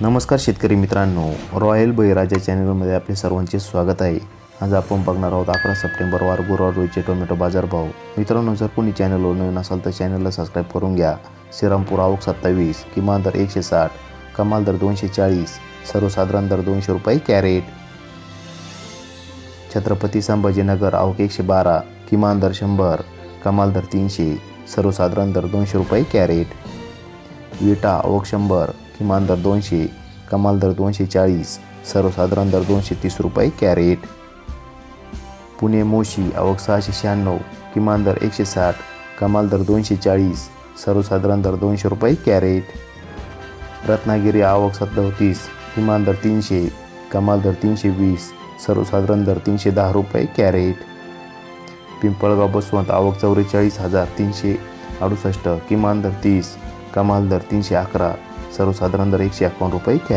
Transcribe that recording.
नमस्कार शेतकरी मित्रांनो. रॉयल बळीराजा चॅनलमध्ये आपले सर्वांचे स्वागत आहे. आज आपण बघणार आहोत अकरा सप्टेंबर वार गुरुवार रोजचे टोमॅटो बाजारभाव मित्रांनो जर कोणी चॅनलवर नवीन असाल तर चॅनलला सबस्क्राईब करून घ्या. श्रीरामपूर आवक सत्तावीस किमान दर एकशे साठ कमाल दर दोनशे चाळीस सर्वसाधारण दर दोनशे रुपये कॅरेट. छत्रपती संभाजीनगर आवक एकशे बारा किमान दर शंभर कमाल दर तीनशे सर्वसाधारण दर दोनशे रुपये कॅरेट. विटा आवक शंभर किमान दर दोनशे कमाल दर दोनशे चाळीस सर्वसाधारण दर दोनशे तीस रुपये कॅरेट. पुणे मोशी आवक सहाशे शहाण्णव किमान दर एकशे साठ कमाल दर दोनशे चाळीस सर्वसाधारण दर दोनशे रुपये कॅरेट. रत्नागिरी आवक सत्तावतीस किमान दर तीनशे कमाल दर तीनशे वीस सर्वसाधारण दर तीनशे दहा रुपये कॅरेट. पिंपळगाव बसवंत आवक चौवेचाळीस हजार तीनशे अडुसष्ट किमान दर तीस कमाल दर तीनशे अकरा सर्वसाधारण दर एकशे अकावन्न रुपये कॅरेट